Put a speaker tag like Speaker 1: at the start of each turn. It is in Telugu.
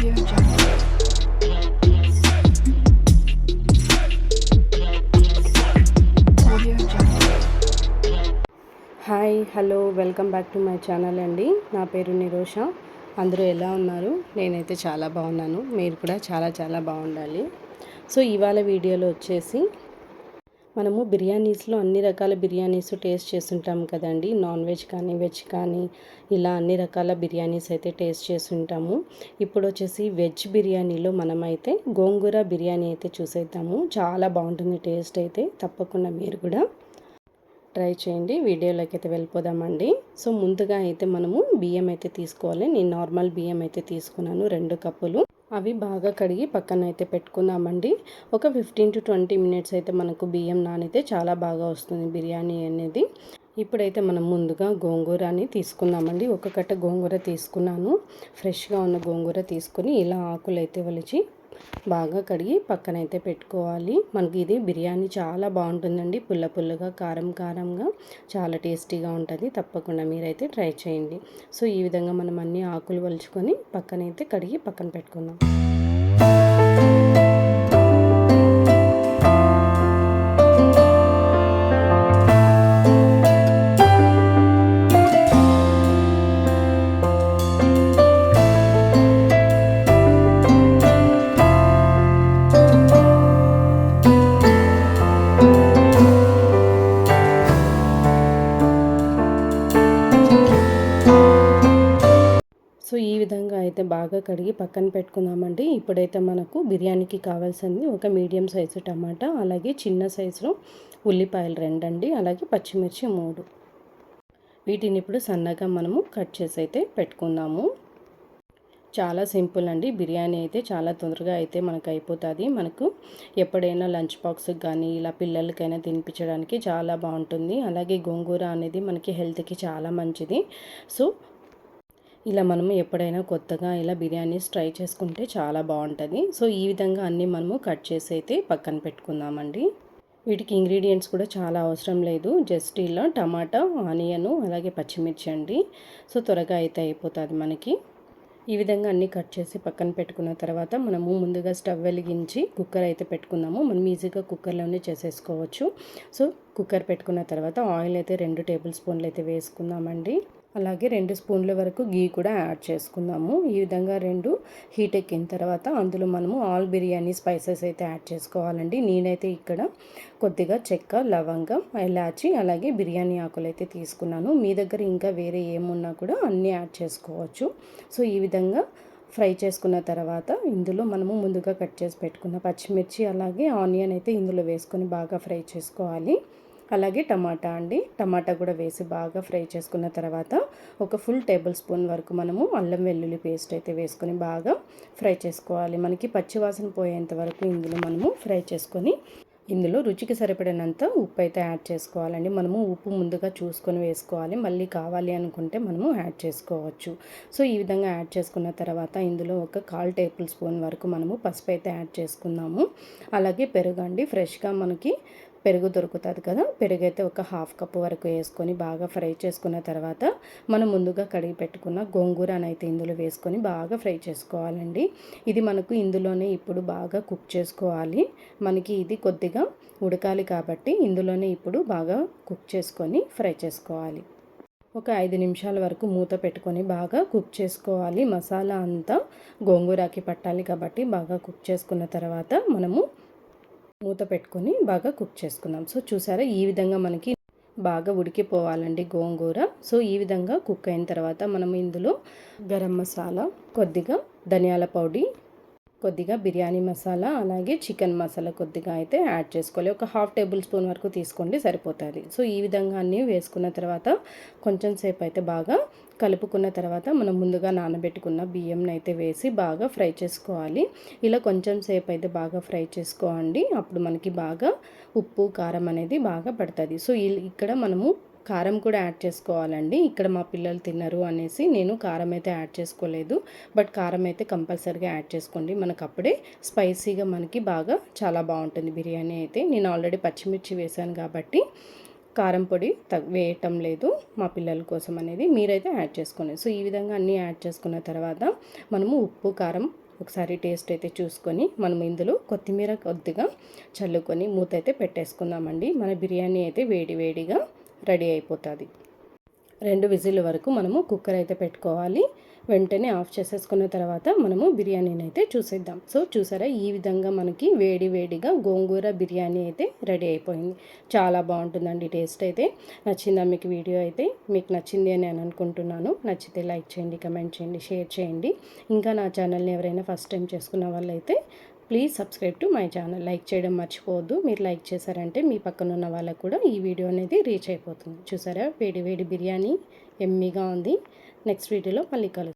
Speaker 1: Hi hello welcome back to my channel అండి. నా పేరు నిరోష. అందరూ ఎలా ఉన్నారు? నేనైతే చాలా బాగున్నాను. మీరు కూడా చాలా చాలా బాగుండాలి. సో ఇవాళ వీడియోలో వచ్చేసి మనము బిర్యానీస్లో అన్ని రకాల బిర్యానీస్ టేస్ట్ చేస్తుంటాం కదండి. నాన్ వెజ్ కానీ వెజ్ కానీ ఇలా అన్ని రకాల బిర్యానీస్ అయితే టేస్ట్ చేస్తుంటాము. ఇప్పుడు వచ్చేసి వెజ్ బిర్యానీలో మనమైతే గోంగూర బిర్యానీ అయితే చూసేద్దాము. చాలా బాగుంటుంది టేస్ట్ అయితే తప్పకుండా మీరు కూడా ట్రై చేయండి. వీడియోలోకి అయితే వెళ్ళిపోదామండి. సో ముందుగా అయితే మనము బియ్యం అయితే తీసుకోవాలి. నేను నార్మల్ బియ్యం అయితే తీసుకున్నాను రెండు కప్పులు. అవి బాగా కడిగి పక్కన అయితే పెట్టుకుందామండి. ఒక ఫిఫ్టీన్ టు ట్వంటీ మినిట్స్ అయితే మనకు బియ్యం నానితే చాలా బాగా వస్తుంది బిర్యానీ అనేది. ఇప్పుడైతే మనం ముందుగా గోంగూరని తీసుకుందామండి. ఒక కట్ట గోంగూర తీసుకున్నాను. ఫ్రెష్గా ఉన్న గోంగూర తీసుకొని ఇలా ఆకులు అయితే వలిచి బాగా కడిగి పక్కనైతే పెట్టుకోవాలి. మనకి ఇది బిర్యానీ చాలా బాగుంటుందండి. పుల్ల పుల్లగా కారం కారంగా చాలా టేస్టీగా ఉంటుంది. తప్పకుండా మీరైతే ట్రై చేయండి. సో ఈ విధంగా మనం అన్ని ఆకులు వలుచుకొని పక్కనైతే కడిగి పక్కన పెట్టుకుందాం. అయితే బాగా కడిగి పక్కన పెట్టుకుందామండి ఇప్పుడైతే మనకు బిర్యానీకి కావాల్సింది ఒక మీడియం సైజు టమాటా అలాగే చిన్న సైజులో ఉల్లిపాయలు రెండండి అలాగే పచ్చిమిర్చి మూడు. వీటిని ఇప్పుడు సన్నగా మనము కట్ చేసి అయితే పెట్టుకుందాము. చాలా సింపుల్ అండి. బిర్యానీ అయితే చాలా తొందరగా అయితే మనకు అయిపోతుంది. మనకు ఎప్పుడైనా లంచ్ బాక్స్కి కానీ ఇలా పిల్లలకైనా తినిపించడానికి చాలా బాగుంటుంది. అలాగే గోంగూర అనేది మనకి హెల్త్కి చాలా మంచిది. సో ఇలా మనం ఎప్పుడైనా కొత్తగా ఇలా బిర్యానీస్ ట్రై చేసుకుంటే చాలా బాగుంటుంది. సో ఈ విధంగా అన్నీ మనము కట్ చేసి అయితే పక్కన పెట్టుకుందామండి. వీటికి ఇంగ్రీడియంట్స్ కూడా చాలా అవసరం లేదు. జస్ట్ ఇలా టమాటా ఆనియను అలాగే పచ్చిమిర్చి అండి. సో త్వరగా అయితే అయిపోతుంది మనకి. ఈ విధంగా అన్నీ కట్ చేసి పక్కన పెట్టుకున్న తర్వాత మనము ముందుగా స్టవ్ వెలిగించి కుక్కర్ అయితే పెట్టుకుందాము. మనం ఈజీగా కుక్కర్లోనే చేసేసుకోవచ్చు. సో కుక్కర్ పెట్టుకున్న తర్వాత ఆయిల్ అయితే రెండు టేబుల్ స్పూన్లు అయితే వేసుకుందామండి. అలాగే రెండు స్పూన్ల వరకు గీ కూడా యాడ్ చేసుకుందాము. ఈ విధంగా రెండు హీట్ ఎక్కిన తర్వాత అందులో మనము ఆల్ బిర్యానీ స్పైసెస్ అయితే యాడ్ చేసుకోవాలండి. నేనైతే ఇక్కడ కొద్దిగా చెక్క లవంగం ఇలాచి అలాగే బిర్యానీ ఆకులు అయితే తీసుకున్నాను. మీ దగ్గర ఇంకా వేరే ఏమున్నా కూడా అన్నీ యాడ్ చేసుకోవచ్చు. సో ఈ విధంగా ఫ్రై చేసుకున్న తర్వాత ఇందులో మనము ముందుగా కట్ చేసి పెట్టుకున్న పచ్చిమిర్చి అలాగే ఆనియన్ అయితే ఇందులో వేసుకొని బాగా ఫ్రై చేసుకోవాలి. అలాగే టమాటా అండి. టమాటా కూడా వేసి బాగా ఫ్రై చేసుకున్న తర్వాత ఒక ఫుల్ టేబుల్ స్పూన్ వరకు మనము అల్లం వెల్లుల్లి పేస్ట్ అయితే వేసుకొని బాగా ఫ్రై చేసుకోవాలి. మనకి పచ్చివాసన పోయేంత వరకు ఇందులో మనము ఫ్రై చేసుకొని ఇందులో రుచికి సరిపడినంత ఉప్పు అయితే యాడ్ చేసుకోవాలండి. మనము ఉప్పు ముందుగా చూసుకొని వేసుకోవాలి. మళ్ళీ కావాలి అనుకుంటే మనము యాడ్ చేసుకోవచ్చు. సో ఈ విధంగా యాడ్ చేసుకున్న తర్వాత ఇందులో ఒక కాల్ టేబుల్ స్పూన్ వరకు మనము పసుపు అయితే యాడ్ చేసుకుందాము. అలాగే పెరుగు అండి ఫ్రెష్గా మనకి పెరుగు దొరుకుతుంది కదా పెరుగు అయితే ఒక హాఫ్ కప్ వరకు వేసుకొని బాగా ఫ్రై చేసుకున్న తర్వాత మనం ముందుగా కడిగి పెట్టుకున్న గోంగూరనైతే అయితే ఇందులో వేసుకొని బాగా ఫ్రై చేసుకోవాలండి. ఇది మనకు ఇందులోనే ఇప్పుడు బాగా కుక్ చేసుకోవాలి. మనకి ఇది కొద్దిగా ఉడకాలి కాబట్టి ఇందులోనే ఇప్పుడు బాగా కుక్ చేసుకొని ఫ్రై చేసుకోవాలి. ఒక ఐదు నిమిషాల వరకు మూత పెట్టుకొని బాగా కుక్ చేసుకోవాలి. మసాలా అంతా గోంగూరాకి పట్టాలి కాబట్టి బాగా కుక్ చేసుకున్న తర్వాత మనము మూత పెట్టుకొని బాగా కుక్ చేసుకుందాం. సో చూసారా ఈ విధంగా మనకి బాగా ఉడికిపోవాలండి గోంగూర. సో ఈ విధంగా కుక్ అయిన తర్వాత మనం ఇందులో గరం మసాలా కొద్దిగా ధనియాల పౌడి కొద్దిగా బిర్యానీ మసాలా అలాగే చికెన్ మసాలా కొద్దిగా అయితే యాడ్ చేసుకోవాలి. ఒక హాఫ్ టేబుల్ స్పూన్ వరకు తీసుకోండి సరిపోతుంది. సో ఈ విధంగా అన్నీ వేసుకున్న తర్వాత కొంచెం సేపు అయితే బాగా కలుపుకున్న తర్వాత మనం ముందుగా నానబెట్టుకున్న బియ్యంని అయితే వేసి బాగా ఫ్రై చేసుకోవాలి. ఇలా కొంచెం సేపు అయితే బాగా ఫ్రై చేసుకోండి. అప్పుడు మనకి బాగా ఉప్పు కారం అనేది బాగా పడుతుంది. సో ఇక్కడ మనము కారం కూడా యాడ్ చేసుకోవాలండి. ఇక్కడ మా పిల్లలు తిన్నారు అనేసి నేను కారం అయితే యాడ్ చేసుకోలేదు. బట్ కారం అయితే కంపల్సరీగా యాడ్ చేసుకోండి. మనకు అప్పుడే స్పైసీగా మనకి బాగా చాలా బాగుంటుంది బిర్యానీ అయితే. నేను ఆల్రెడీ పచ్చిమిర్చి వేశాను కాబట్టి కారం పొడి తగ్ వేయటం లేదు మా పిల్లల కోసం అనేది. మీరైతే యాడ్ చేసుకోండి. సో ఈ విధంగా అన్నీ యాడ్ చేసుకున్న తర్వాత మనము ఉప్పు కారం ఒకసారి టేస్ట్ అయితే చూసుకొని మనం ఇందులో కొత్తిమీర కొద్దిగా చల్లుకొని మూత అయితే పెట్టేసుకుందామండి. మన బిర్యానీ అయితే వేడి వేడిగా రెడీ అయిపోతుంది. రెండు విజిల్ వరకు మనము కుక్కర్ అయితే పెట్టుకోవాలి. వెంటనే ఆఫ్ చేసేసుకున్న తర్వాత మనము బిర్యానీని అయితే చూసేద్దాం. సో చూసారా? ఈ విధంగా మనకి వేడి వేడిగా గోంగూర బిర్యానీ అయితే రెడీ అయిపోయింది. చాలా బాగుంటుందండి టేస్ట్ అయితే. నచ్చిందా మీకు వీడియో అయితే? మీకు నచ్చింది అని నేను అనుకుంటున్నాను. నచ్చితే లైక్ చేయండి కమెంట్ చేయండి షేర్ చేయండి. ఇంకా నా ఛానల్ని ఎవరైనా ఫస్ట్ టైం చేసుకున్న వాళ్ళైతే please subscribe to my channel. Like చేయడం మర్చిపోవద్దు. మీరు లైక్ చేశారంటే మీ పక్కన ఉన్న వాళ్ళకు కూడా ఈ వీడియో అనేది రీచ్ అయిపోతుంది. చూసారా? వేడి వేడి బిర్యానీ ఎమ్మీగా ఉంది. నెక్స్ట్ వీడియోలో మళ్ళీ కలుద్దాం.